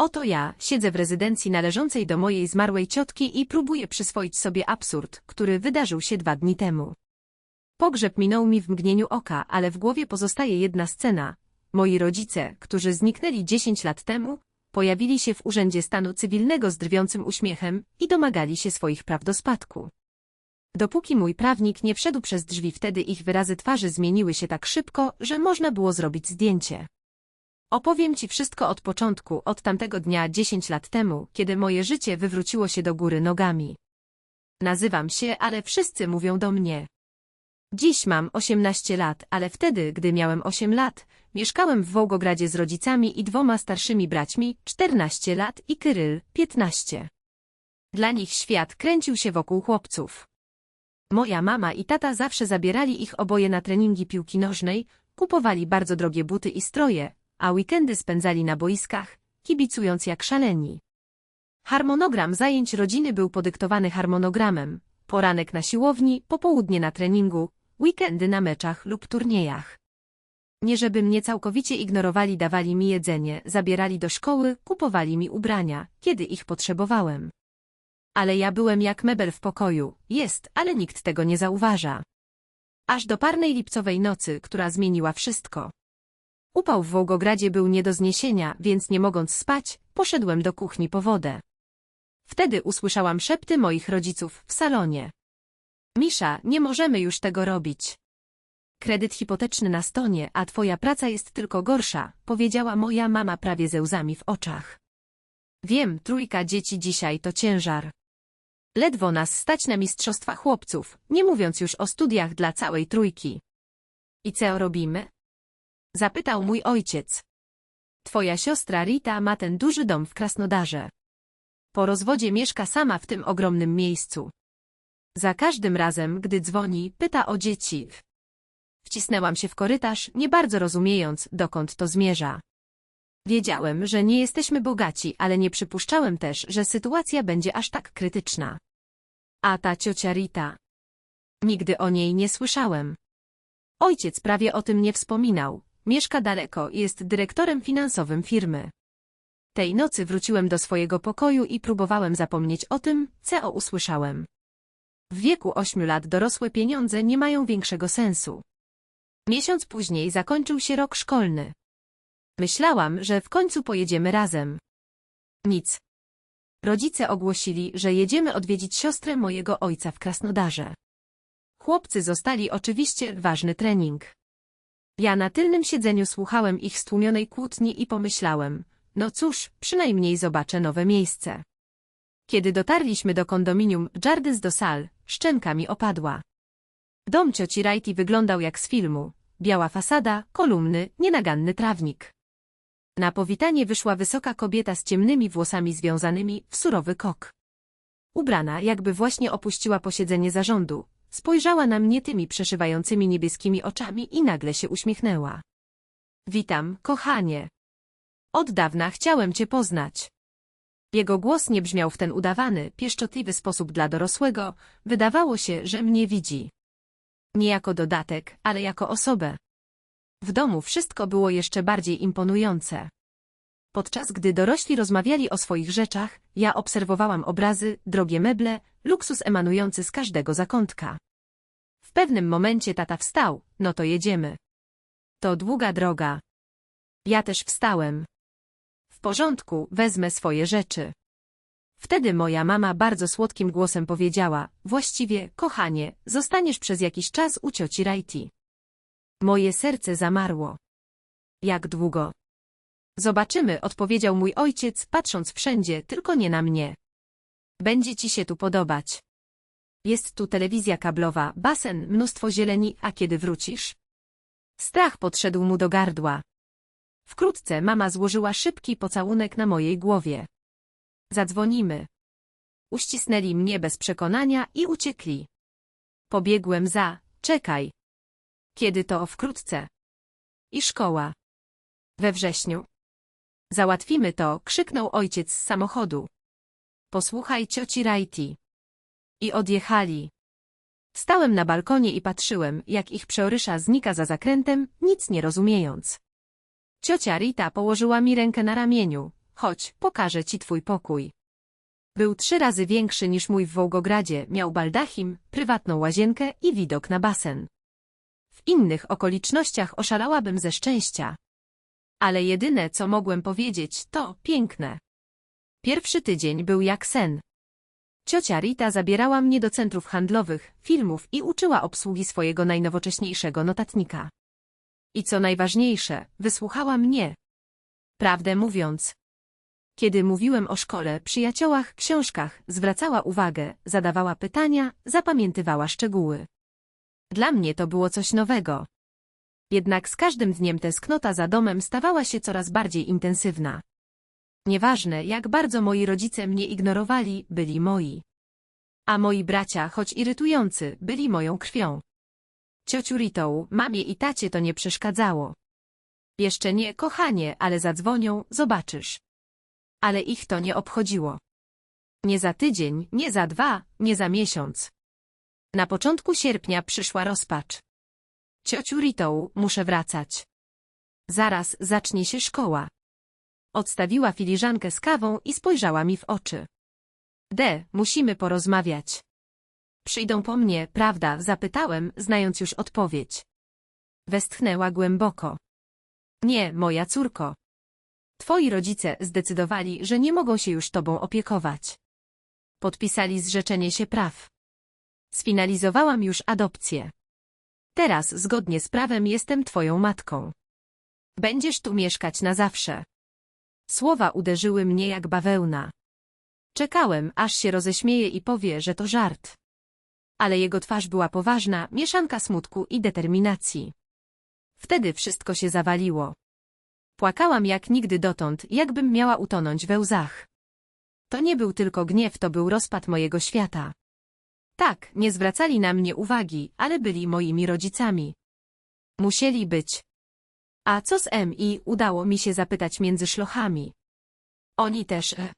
Oto ja, siedzę w rezydencji należącej do mojej zmarłej ciotki i próbuję przyswoić sobie absurd, który wydarzył się dwa dni temu. Pogrzeb minął mi w mgnieniu oka, ale w głowie pozostaje jedna scena. Moi rodzice, którzy zniknęli 10 lat temu, pojawili się w Urzędzie Stanu Cywilnego z drwiącym uśmiechem i domagali się swoich praw do spadku. Dopóki mój prawnik nie wszedł przez drzwi, wtedy ich wyrazy twarzy zmieniły się tak szybko, że można było zrobić zdjęcie. Opowiem ci wszystko od początku, od tamtego dnia 10 lat temu, kiedy moje życie wywróciło się do góry nogami. Nazywam się, ale wszyscy mówią do mnie. Dziś mam 18 lat, ale wtedy, gdy miałem 8 lat, mieszkałem w Wołgogradzie z rodzicami i dwoma starszymi braćmi, 14 lat i Kyryl, 15. Dla nich świat kręcił się wokół chłopców. Moja mama i tata zawsze zabierali ich oboje na treningi piłki nożnej, kupowali bardzo drogie buty i stroje, a weekendy spędzali na boiskach, kibicując jak szaleni. Harmonogram zajęć rodziny był podyktowany harmonogramem. Poranek na siłowni, popołudnie na treningu, weekendy na meczach lub turniejach. Nie żeby mnie całkowicie ignorowali, dawali mi jedzenie, zabierali do szkoły, kupowali mi ubrania, kiedy ich potrzebowałem. Ale ja byłem jak mebel w pokoju, jest, ale nikt tego nie zauważa. Aż do parnej lipcowej nocy, która zmieniła wszystko. Upał w Wołgogradzie był nie do zniesienia, więc nie mogąc spać, poszedłem do kuchni po wodę. Wtedy usłyszałam szepty moich rodziców w salonie. Misza, nie możemy już tego robić. Kredyt hipoteczny na stonie, a twoja praca jest tylko gorsza, powiedziała moja mama prawie ze łzami w oczach. Wiem, trójka dzieci dzisiaj to ciężar. Ledwo nas stać na mistrzostwa chłopców, nie mówiąc już o studiach dla całej trójki. I co robimy? Zapytał mój ojciec. Twoja siostra Rita ma ten duży dom w Krasnodarze. Po rozwodzie mieszka sama w tym ogromnym miejscu. Za każdym razem, gdy dzwoni, pyta o dzieci. Wcisnęłam się w korytarz, nie bardzo rozumiejąc, dokąd to zmierza. Wiedziałem, że nie jesteśmy bogaci, ale nie przypuszczałem też, że sytuacja będzie aż tak krytyczna. A ta ciocia Rita. Nigdy o niej nie słyszałem. Ojciec prawie o tym nie wspominał. Mieszka daleko i jest dyrektorem finansowym firmy. Tej nocy wróciłem do swojego pokoju i próbowałem zapomnieć o tym, co usłyszałem. W wieku ośmiu lat dorosłe pieniądze nie mają większego sensu. Miesiąc później zakończył się rok szkolny. Myślałam, że w końcu pojedziemy razem. Nic. Rodzice ogłosili, że jedziemy odwiedzić siostrę mojego ojca w Krasnodarze. Chłopcy zostali oczywiście ważny trening. Ja na tylnym siedzeniu słuchałem ich stłumionej kłótni i pomyślałem, no cóż, przynajmniej zobaczę nowe miejsce. Kiedy dotarliśmy do kondominium Jardins do Sal, szczęka mi opadła. Dom cioci Righty wyglądał jak z filmu. Biała fasada, kolumny, nienaganny trawnik. Na powitanie wyszła wysoka kobieta z ciemnymi włosami związanymi w surowy kok. Ubrana, jakby właśnie opuściła posiedzenie zarządu, spojrzała na mnie tymi przeszywającymi niebieskimi oczami i nagle się uśmiechnęła. Witam, kochanie. Od dawna chciałem cię poznać. Jego głos nie brzmiał w ten udawany, pieszczotliwy sposób dla dorosłego, wydawało się, że mnie widzi. Nie jako dodatek, ale jako osobę. W domu wszystko było jeszcze bardziej imponujące. Podczas gdy dorośli rozmawiali o swoich rzeczach, ja obserwowałam obrazy, drogie meble, luksus emanujący z każdego zakątka. W pewnym momencie tata wstał, no to jedziemy. To długa droga. Ja też wstałem. W porządku, wezmę swoje rzeczy. Wtedy moja mama bardzo słodkim głosem powiedziała, właściwie, kochanie, zostaniesz przez jakiś czas u cioci Rajti. Moje serce zamarło. Jak długo? Zobaczymy, odpowiedział mój ojciec, patrząc wszędzie, tylko nie na mnie. Będzie ci się tu podobać. Jest tu telewizja kablowa, basen, mnóstwo zieleni, a kiedy wrócisz? Strach podszedł mu do gardła. Wkrótce mama złożyła szybki pocałunek na mojej głowie. Zadzwonimy. Uścisnęli mnie bez przekonania i uciekli. Pobiegłem za, czekaj. Kiedy to wkrótce? I szkoła. We wrześniu. Załatwimy to, krzyknął ojciec z samochodu. Posłuchaj cioci Rajti. I odjechali. Stałem na balkonie i patrzyłem, jak ich przeorysza znika za zakrętem, nic nie rozumiejąc. Ciocia Rita położyła mi rękę na ramieniu. Chodź, pokażę ci twój pokój. Był trzy razy większy niż mój w Wołgogradzie, miał baldachim, prywatną łazienkę i widok na basen. W innych okolicznościach oszalałabym ze szczęścia. Ale jedyne, co mogłem powiedzieć, to piękne. Pierwszy tydzień był jak sen. Ciocia Rita zabierała mnie do centrów handlowych, filmów i uczyła obsługi swojego najnowocześniejszego notatnika. I co najważniejsze, wysłuchała mnie. Prawdę mówiąc. Kiedy mówiłem o szkole, przyjaciołach, książkach, zwracała uwagę, zadawała pytania, zapamiętywała szczegóły. Dla mnie to było coś nowego. Jednak z każdym dniem tęsknota za domem stawała się coraz bardziej intensywna. Nieważne, jak bardzo moi rodzice mnie ignorowali, byli moi. A moi bracia, choć irytujący, byli moją krwią. Ciociu Ritą, mamie i tacie to nie przeszkadzało. Jeszcze nie, kochanie, ale zadzwonią, zobaczysz. Ale ich to nie obchodziło. Nie za tydzień, nie za dwa, nie za miesiąc. Na początku sierpnia przyszła rozpacz. Ciociu Ritą, muszę wracać. Zaraz zacznie się szkoła. Odstawiła filiżankę z kawą i spojrzała mi w oczy. D, musimy porozmawiać. Przyjdą po mnie, prawda? Zapytałem, znając już odpowiedź. Westchnęła głęboko. Nie, moja córko. Twoi rodzice zdecydowali, że nie mogą się już tobą opiekować. Podpisali zrzeczenie się praw. Sfinalizowałam już adopcję. Teraz, zgodnie z prawem, jestem twoją matką. Będziesz tu mieszkać na zawsze. Słowa uderzyły mnie jak bawełna. Czekałem, aż się roześmieje i powie, że to żart. Ale jego twarz była poważna, mieszanka smutku i determinacji. Wtedy wszystko się zawaliło. Płakałam jak nigdy dotąd, jakbym miała utonąć we łzach. To nie był tylko gniew, to był rozpad mojego świata. Tak, nie zwracali na mnie uwagi, ale byli moimi rodzicami. Musieli być. A co z M.I. udało mi się zapytać między szlochami. Oni też. e.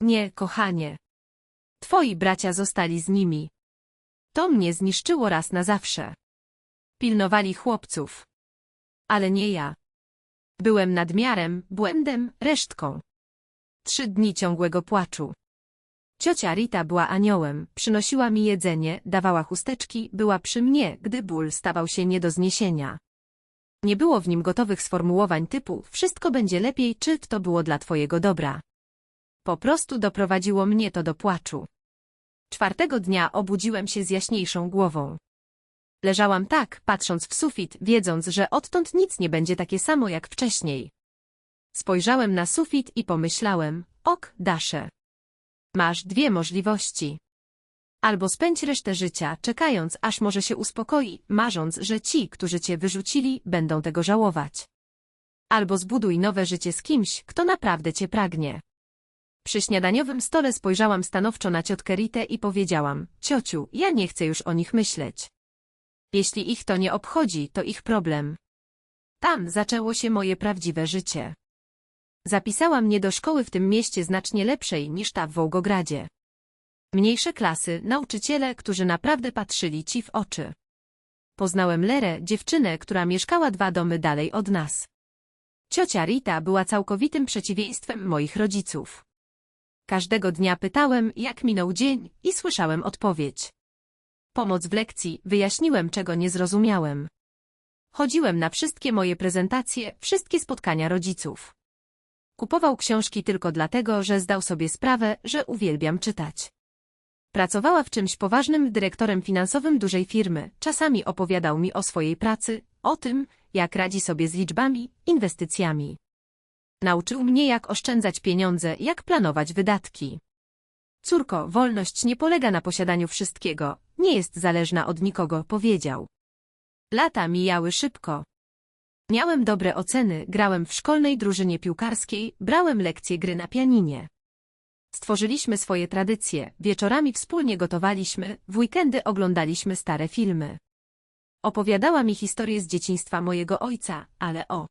Nie, kochanie. Twoi bracia zostali z nimi. To mnie zniszczyło raz na zawsze. Pilnowali chłopców. Ale nie ja. Byłem nadmiarem, błędem, resztką. Trzy dni ciągłego płaczu. Ciocia Rita była aniołem, przynosiła mi jedzenie, dawała chusteczki, była przy mnie, gdy ból stawał się nie do zniesienia. Nie było w nim gotowych sformułowań typu wszystko będzie lepiej, czy to było dla twojego dobra. Po prostu doprowadziło mnie to do płaczu. Czwartego dnia obudziłem się z jaśniejszą głową. Leżałam tak, patrząc w sufit, wiedząc, że odtąd nic nie będzie takie samo jak wcześniej. Spojrzałem na sufit i pomyślałem, ok, Dasze. Masz dwie możliwości. Albo spędź resztę życia, czekając, aż może się uspokoi, marząc, że ci, którzy cię wyrzucili, będą tego żałować. Albo zbuduj nowe życie z kimś, kto naprawdę cię pragnie. Przy śniadaniowym stole spojrzałam stanowczo na ciotkę Ritę i powiedziałam, ciociu, ja nie chcę już o nich myśleć. Jeśli ich to nie obchodzi, to ich problem. Tam zaczęło się moje prawdziwe życie. Zapisała mnie do szkoły w tym mieście znacznie lepszej niż ta w Wołgogradzie. Mniejsze klasy, nauczyciele, którzy naprawdę patrzyli ci w oczy. Poznałem Lerę, dziewczynę, która mieszkała dwa domy dalej od nas. Ciocia Rita była całkowitym przeciwieństwem moich rodziców. Każdego dnia pytałem, jak minął dzień i słyszałem odpowiedź. Pomoc w lekcji, wyjaśniłem, czego nie zrozumiałem. Chodziłem na wszystkie moje prezentacje, wszystkie spotkania rodziców. Kupował książki tylko dlatego, że zdał sobie sprawę, że uwielbiam czytać. Pracowała w czymś poważnym dyrektorem finansowym dużej firmy. Czasami opowiadał mi o swojej pracy, o tym, jak radzi sobie z liczbami, inwestycjami. Nauczył mnie, jak oszczędzać pieniądze, jak planować wydatki. Córko, wolność nie polega na posiadaniu wszystkiego, nie jest zależna od nikogo, powiedział. Lata mijały szybko. Miałem dobre oceny, grałem w szkolnej drużynie piłkarskiej, brałem lekcje gry na pianinie. Stworzyliśmy swoje tradycje, wieczorami wspólnie gotowaliśmy, w weekendy oglądaliśmy stare filmy. Opowiadała mi historię z dzieciństwa mojego ojca, ale o.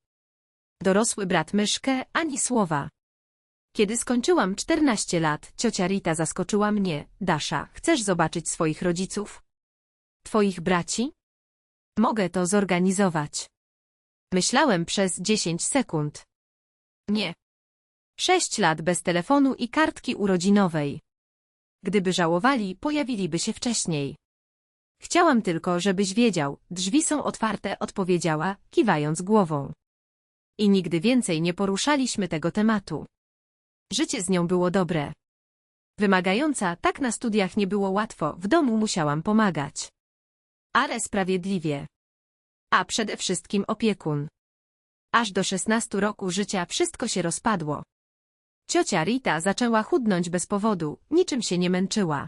Dorosły brat myszkę, ani słowa. Kiedy skończyłam 14 lat, ciocia Rita zaskoczyła mnie. Dasza, chcesz zobaczyć swoich rodziców? Twoich braci? Mogę to zorganizować. Myślałem przez 10 sekund. Nie. Sześć lat bez telefonu i kartki urodzinowej. Gdyby żałowali, pojawiliby się wcześniej. Chciałam tylko, żebyś wiedział, drzwi są otwarte, odpowiedziała, kiwając głową. I nigdy więcej nie poruszaliśmy tego tematu. Życie z nią było dobre. Wymagająca, tak na studiach nie było łatwo, w domu musiałam pomagać. Ale sprawiedliwie. A przede wszystkim opiekun. Aż do 16 roku życia wszystko się rozpadło. Ciocia Rita zaczęła chudnąć bez powodu, niczym się nie męczyła.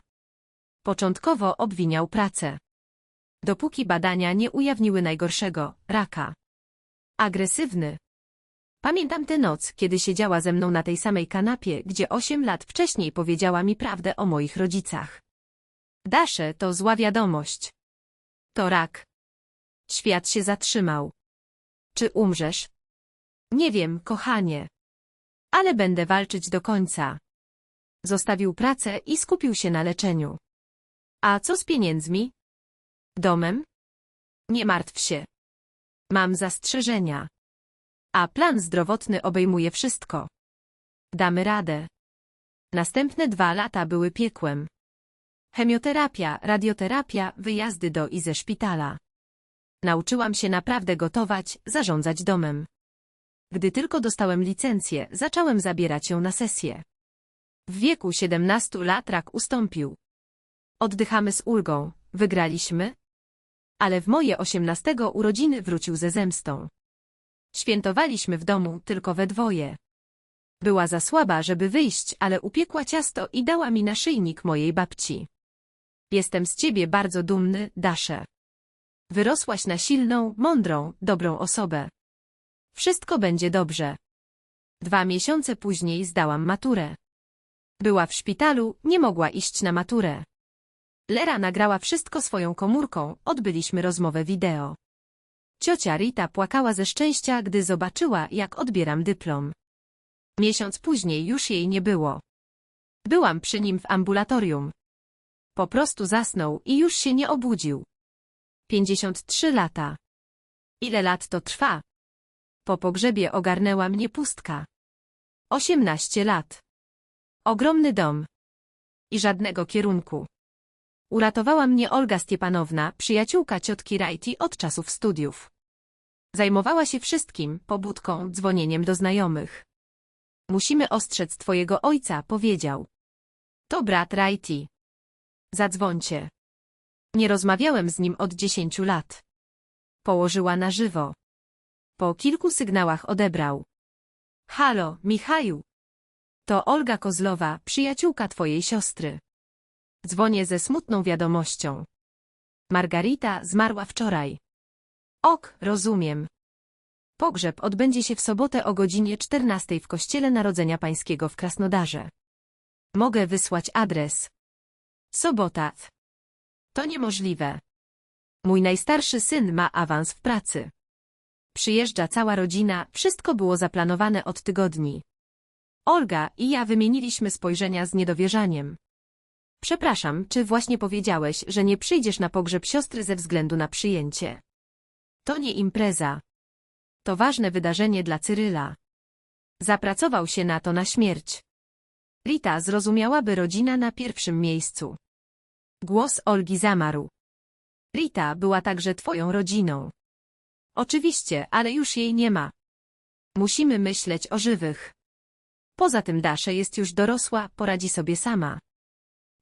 Początkowo obwiniał pracę. Dopóki badania nie ujawniły najgorszego, raka. Agresywny. Pamiętam tę noc, kiedy siedziała ze mną na tej samej kanapie, gdzie osiem lat wcześniej powiedziała mi prawdę o moich rodzicach. Dasze, to zła wiadomość. To rak. Świat się zatrzymał. Czy umrzesz? Nie wiem, kochanie. Ale będę walczyć do końca. Zostawił pracę i skupił się na leczeniu. A co z pieniędzmi? Domem? Nie martw się. Mam zastrzeżenia. A plan zdrowotny obejmuje wszystko. Damy radę. Następne dwa lata były piekłem. Chemioterapia, radioterapia, wyjazdy do i ze szpitala. Nauczyłam się naprawdę gotować, zarządzać domem. Gdy tylko dostałem licencję, zacząłem zabierać ją na sesję. W wieku 17 lat rak ustąpił. Oddychamy z ulgą, wygraliśmy? Ale w moje 18 urodziny wrócił ze zemstą. Świętowaliśmy w domu tylko we dwoje. Była za słaba, żeby wyjść, ale upiekła ciasto i dała mi naszyjnik mojej babci. Jestem z ciebie bardzo dumny, Dasze. Wyrosłaś na silną, mądrą, dobrą osobę. Wszystko będzie dobrze. Dwa miesiące później zdałam maturę. Była w szpitalu, nie mogła iść na maturę. Lera nagrała wszystko swoją komórką, odbyliśmy rozmowę wideo. Ciocia Rita płakała ze szczęścia, gdy zobaczyła, jak odbieram dyplom. Miesiąc później już jej nie było. Byłam przy nim w ambulatorium. Po prostu zasnął i już się nie obudził. 53 lata. Ile lat to trwa? Po pogrzebie ogarnęła mnie pustka. 18 lat. Ogromny dom. I żadnego kierunku. Uratowała mnie Olga Stiepanowna, przyjaciółka ciotki Rajti od czasów studiów. Zajmowała się wszystkim, pobudką, dzwonieniem do znajomych. Musimy ostrzec twojego ojca, powiedział. To brat Rajti. Zadzwońcie. Nie rozmawiałem z nim od dziesięciu lat. Położyła na żywo. Po kilku sygnałach odebrał. Halo, Michaju. To Olga Kozlowa, przyjaciółka twojej siostry. Dzwonię ze smutną wiadomością. Margarita zmarła wczoraj. Ok, rozumiem. Pogrzeb odbędzie się w sobotę o godzinie 14 w Kościele Narodzenia Pańskiego w Krasnodarze. Mogę wysłać adres. Sobota. To niemożliwe. Mój najstarszy syn ma awans w pracy. Przyjeżdża cała rodzina, wszystko było zaplanowane od tygodni. Olga i ja wymieniliśmy spojrzenia z niedowierzaniem. Przepraszam, czy właśnie powiedziałeś, że nie przyjdziesz na pogrzeb siostry ze względu na przyjęcie? To nie impreza. To ważne wydarzenie dla Cyryla. Zapracował się na to na śmierć. Rita zrozumiałaby rodzina na pierwszym miejscu. Głos Olgi zamarł. Rita była także twoją rodziną. Oczywiście, ale już jej nie ma. Musimy myśleć o żywych. Poza tym Dasze jest już dorosła, poradzi sobie sama.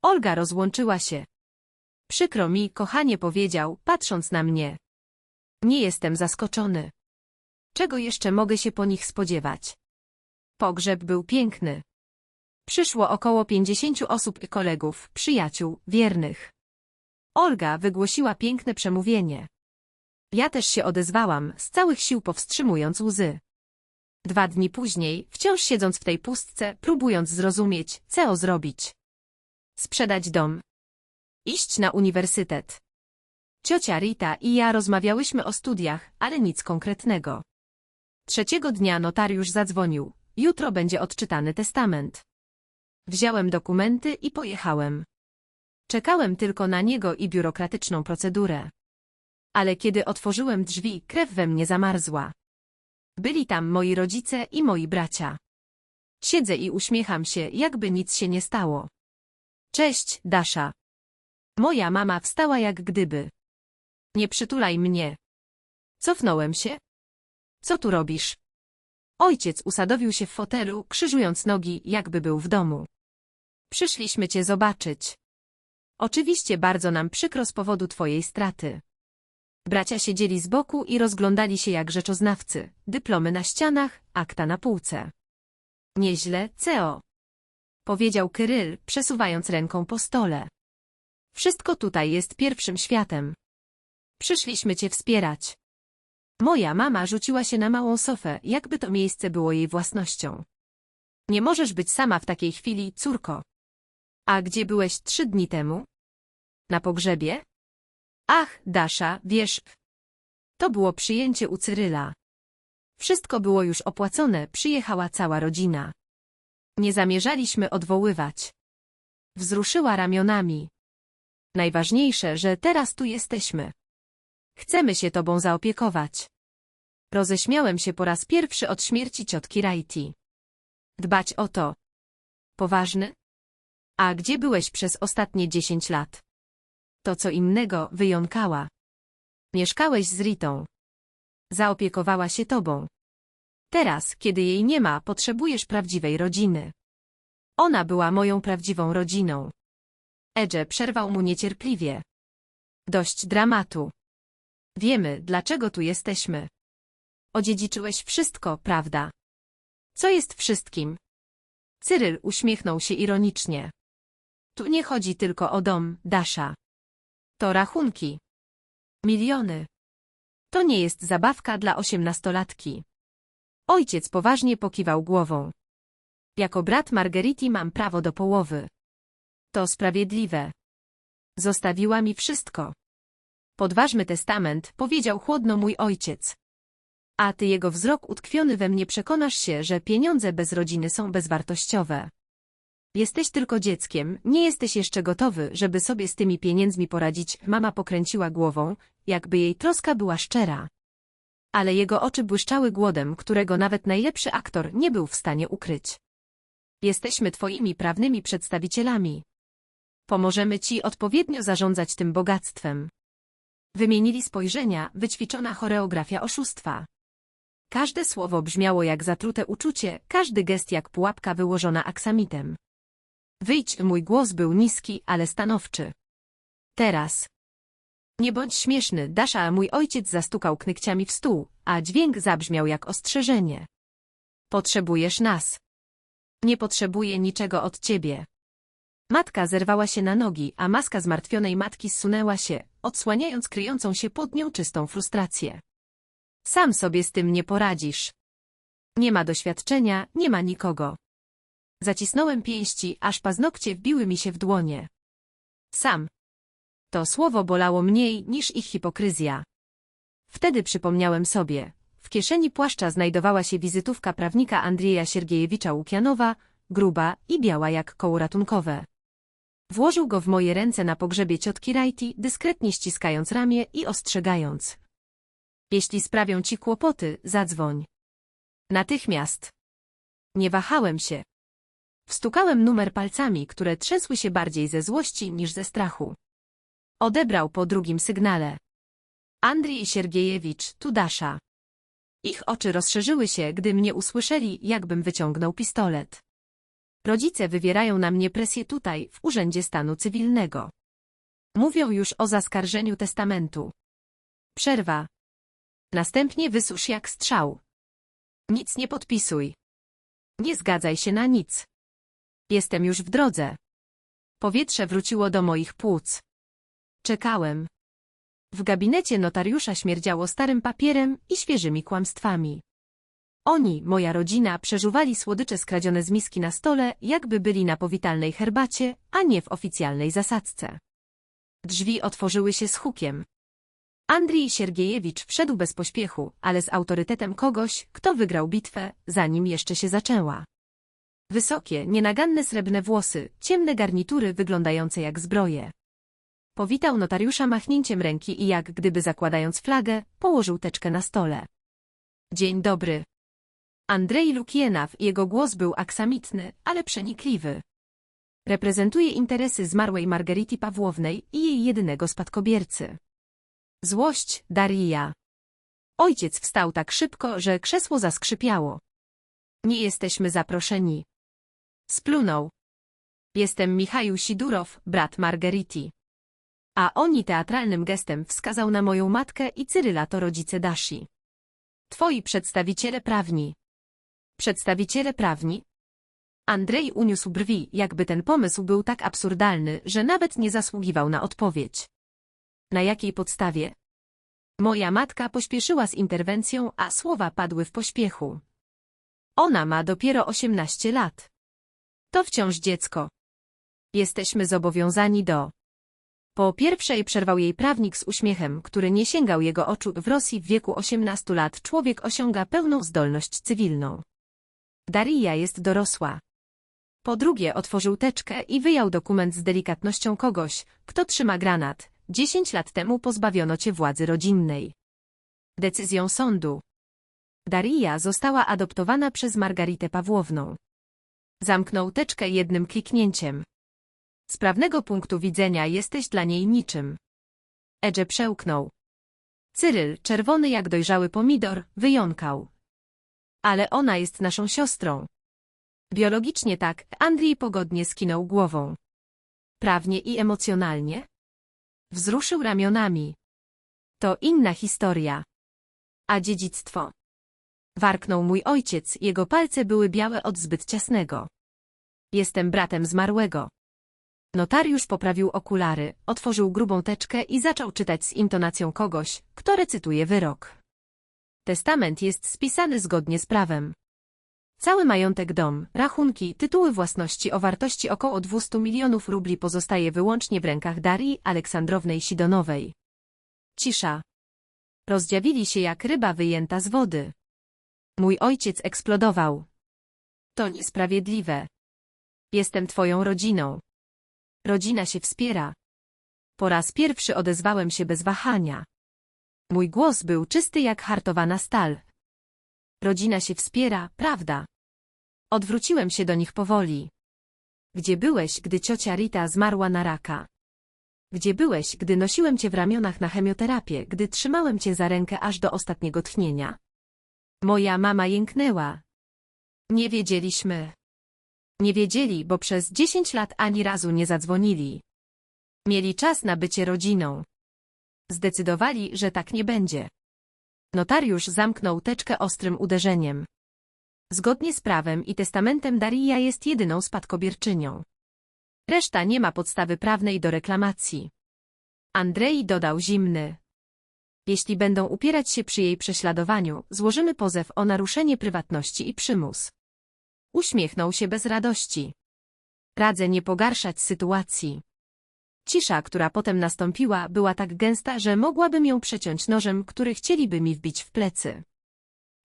Olga rozłączyła się. Przykro mi, kochanie powiedział, patrząc na mnie. Nie jestem zaskoczony. Czego jeszcze mogę się po nich spodziewać? Pogrzeb był piękny. Przyszło około pięćdziesięciu osób i kolegów, przyjaciół, wiernych. Olga wygłosiła piękne przemówienie. Ja też się odezwałam, z całych sił powstrzymując łzy. Dwa dni później, wciąż siedząc w tej pustce, próbując zrozumieć, co zrobić. Sprzedać dom. Iść na uniwersytet. Ciocia Rita i ja rozmawiałyśmy o studiach, ale nic konkretnego. Trzeciego dnia notariusz zadzwonił. Jutro będzie odczytany testament. Wziąłem dokumenty i pojechałem. Czekałem tylko na niego i biurokratyczną procedurę. Ale kiedy otworzyłem drzwi, krew we mnie zamarzła. Byli tam moi rodzice i moi bracia. Siedzę i uśmiecham się, jakby nic się nie stało. Cześć, Dasza. Moja mama wstała jak gdyby. Nie przytulaj mnie. Cofnąłem się. Co tu robisz? Ojciec usadowił się w fotelu, krzyżując nogi, jakby był w domu. Przyszliśmy cię zobaczyć. Oczywiście bardzo nam przykro z powodu twojej straty. Bracia siedzieli z boku i rozglądali się jak rzeczoznawcy, dyplomy na ścianach, akta na półce. Nieźle, CEO. Powiedział Kyryl, przesuwając ręką po stole. Wszystko tutaj jest pierwszym światem. Przyszliśmy cię wspierać. Moja mama rzuciła się na małą sofę, jakby to miejsce było jej własnością. Nie możesz być sama w takiej chwili, córko. A gdzie byłeś trzy dni temu? Na pogrzebie? Ach, Dasza, wiesz, to było przyjęcie u Cyryla. Wszystko było już opłacone, przyjechała cała rodzina. Nie zamierzaliśmy odwoływać. Wzruszyła ramionami. Najważniejsze, że teraz tu jesteśmy. Chcemy się tobą zaopiekować. Roześmiałem się po raz pierwszy od śmierci ciotki Rajti. Dbać o to. Poważny? A gdzie byłeś przez ostatnie dziesięć lat? To co innego, wyjąkała. Mieszkałeś z Ritą. Zaopiekowała się tobą. Teraz, kiedy jej nie ma, potrzebujesz prawdziwej rodziny. Ona była moją prawdziwą rodziną. Edge przerwał mu niecierpliwie. Dość dramatu. Wiemy, dlaczego tu jesteśmy. Odziedziczyłeś wszystko, prawda? Co jest wszystkim? Cyryl uśmiechnął się ironicznie. Tu nie chodzi tylko o dom, Dasza. To rachunki. Miliony. To nie jest zabawka dla osiemnastolatki. Ojciec poważnie pokiwał głową. Jako brat Margeriti mam prawo do połowy. To sprawiedliwe. Zostawiła mi wszystko. Podważmy testament, powiedział chłodno mój ojciec. A ty jego wzrok utkwiony we mnie przekonasz się, że pieniądze bez rodziny są bezwartościowe. Jesteś tylko dzieckiem, nie jesteś jeszcze gotowy, żeby sobie z tymi pieniędzmi poradzić. Mama pokręciła głową, jakby jej troska była szczera. Ale jego oczy błyszczały głodem, którego nawet najlepszy aktor nie był w stanie ukryć. Jesteśmy twoimi prawnymi przedstawicielami. Pomożemy ci odpowiednio zarządzać tym bogactwem. Wymienili spojrzenia, wyćwiczona choreografia oszustwa. Każde słowo brzmiało jak zatrute uczucie, każdy gest jak pułapka wyłożona aksamitem. Wyjdź, mój głos był niski, ale stanowczy. Teraz. Nie bądź śmieszny, Dasza, mój ojciec zastukał knykciami w stół, a dźwięk zabrzmiał jak ostrzeżenie. Potrzebujesz nas. Nie potrzebuję niczego od ciebie. Matka zerwała się na nogi, a maska zmartwionej matki zsunęła się, odsłaniając kryjącą się pod nią czystą frustrację. Sam sobie z tym nie poradzisz. Nie ma doświadczenia, nie ma nikogo. Zacisnąłem pięści, aż paznokcie wbiły mi się w dłonie. Sam. To słowo bolało mniej niż ich hipokryzja. Wtedy przypomniałem sobie. W kieszeni płaszcza znajdowała się wizytówka prawnika Andrieja Siergiejewicza Łukianowa, gruba i biała jak koło ratunkowe. Włożył go w moje ręce na pogrzebie ciotki Rajti, dyskretnie ściskając ramię i ostrzegając. Jeśli sprawią ci kłopoty, zadzwoń. Natychmiast. Nie wahałem się. Wstukałem numer palcami, które trzęsły się bardziej ze złości niż ze strachu. Odebrał po drugim sygnale. Andrii Siergiejewicz, tu Dasza. Ich oczy rozszerzyły się, gdy mnie usłyszeli, jakbym wyciągnął pistolet. Rodzice wywierają na mnie presję tutaj, w Urzędzie Stanu Cywilnego. Mówią już o zaskarżeniu testamentu. Przerwa. Następnie wysusz jak strzał. Nic nie podpisuj. Nie zgadzaj się na nic. Jestem już w drodze. Powietrze wróciło do moich płuc. Czekałem. W gabinecie notariusza śmierdziało starym papierem i świeżymi kłamstwami. Oni, moja rodzina, przeżuwali słodycze skradzione z miski na stole, jakby byli na powitalnej herbacie, a nie w oficjalnej zasadzce. Drzwi otworzyły się z hukiem. Andrii Siergiejewicz wszedł bez pośpiechu, ale z autorytetem kogoś, kto wygrał bitwę, zanim jeszcze się zaczęła. Wysokie, nienaganne srebrne włosy, ciemne garnitury wyglądające jak zbroje. Powitał notariusza machnięciem ręki i jak gdyby zakładając flagę, położył teczkę na stole. Dzień dobry. Andrzej Lukienaw, jego głos był aksamitny, ale przenikliwy. Reprezentuje interesy zmarłej Margerity Pawłownej i jej jedynego spadkobiercy. Złość Daria. Ojciec wstał tak szybko, że krzesło zaskrzypiało. Nie jesteśmy zaproszeni. Splunął. Jestem Michał Sidurow, brat Margerity. A oni teatralnym gestem wskazał na moją matkę i Cyryla to rodzice Dashi. Twoi przedstawiciele prawni. Przedstawiciele prawni? Andrzej uniósł brwi, jakby ten pomysł był tak absurdalny, że nawet nie zasługiwał na odpowiedź. Na jakiej podstawie? Moja matka pośpieszyła z interwencją, a słowa padły w pośpiechu. Ona ma dopiero 18 lat. To wciąż dziecko. Jesteśmy zobowiązani do. Po pierwszej przerwał jej prawnik z uśmiechem, który nie sięgał jego oczu. W Rosji w wieku 18 lat człowiek osiąga pełną zdolność cywilną. Daria jest dorosła. Po drugie otworzył teczkę i wyjął dokument z delikatnością kogoś, kto trzyma granat. Dziesięć lat temu pozbawiono cię władzy rodzinnej. Decyzją sądu. Daria została adoptowana przez Margaritę Pawłowną. Zamknął teczkę jednym kliknięciem. Z prawnego punktu widzenia jesteś dla niej niczym. Edże przełknął. Cyryl, czerwony jak dojrzały pomidor, wyjąkał. Ale ona jest naszą siostrą. Biologicznie tak, Andrzej pogodnie skinął głową. Prawnie i emocjonalnie? Wzruszył ramionami. To inna historia. A dziedzictwo? Warknął mój ojciec, jego palce były białe od zbyt ciasnego. Jestem bratem zmarłego. Notariusz poprawił okulary, otworzył grubą teczkę i zaczął czytać z intonacją kogoś, kto recytuje wyrok. Testament jest spisany zgodnie z prawem. Cały majątek dom, rachunki, tytuły własności o wartości około 200 milionów rubli pozostaje wyłącznie w rękach Darii Aleksandrownej Sidonowej. Cisza. Rozdziawili się jak ryba wyjęta z wody. Mój ojciec eksplodował. To niesprawiedliwe. Jestem twoją rodziną. Rodzina się wspiera. Po raz pierwszy odezwałem się bez wahania. Mój głos był czysty jak hartowana stal. Rodzina się wspiera, prawda? Odwróciłem się do nich powoli. Gdzie byłeś, gdy ciocia Rita zmarła na raka? Gdzie byłeś, gdy nosiłem cię w ramionach na chemioterapię, gdy trzymałem cię za rękę aż do ostatniego tchnienia? Moja mama jęknęła. Nie wiedzieliśmy. Nie wiedzieli, bo przez dziesięć lat ani razu nie zadzwonili. Mieli czas na bycie rodziną. Zdecydowali, że tak nie będzie. Notariusz zamknął teczkę ostrym uderzeniem. Zgodnie z prawem i testamentem Daria jest jedyną spadkobierczynią. Reszta nie ma podstawy prawnej do reklamacji. Andrzej dodał zimny. Jeśli będą upierać się przy jej prześladowaniu, złożymy pozew o naruszenie prywatności i przymus. Uśmiechnął się bez radości. Radzę nie pogarszać sytuacji. Cisza, która potem nastąpiła, była tak gęsta, że mogłabym ją przeciąć nożem, który chcieliby mi wbić w plecy.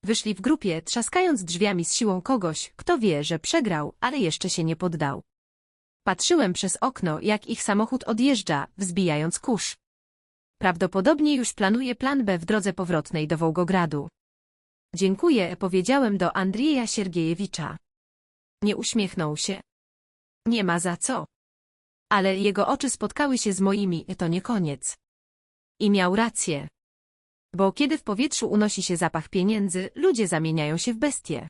Wyszli w grupie, trzaskając drzwiami z siłą kogoś, kto wie, że przegrał, ale jeszcze się nie poddał. Patrzyłem przez okno, jak ich samochód odjeżdża, wzbijając kurz. Prawdopodobnie już planuje plan B w drodze powrotnej do Wołgogradu. Dziękuję, powiedziałem do Andrieja Siergiejewicza. Nie uśmiechnął się. Nie ma za co. Ale jego oczy spotkały się z moimi, to nie koniec. I miał rację. Bo kiedy w powietrzu unosi się zapach pieniędzy, ludzie zamieniają się w bestie.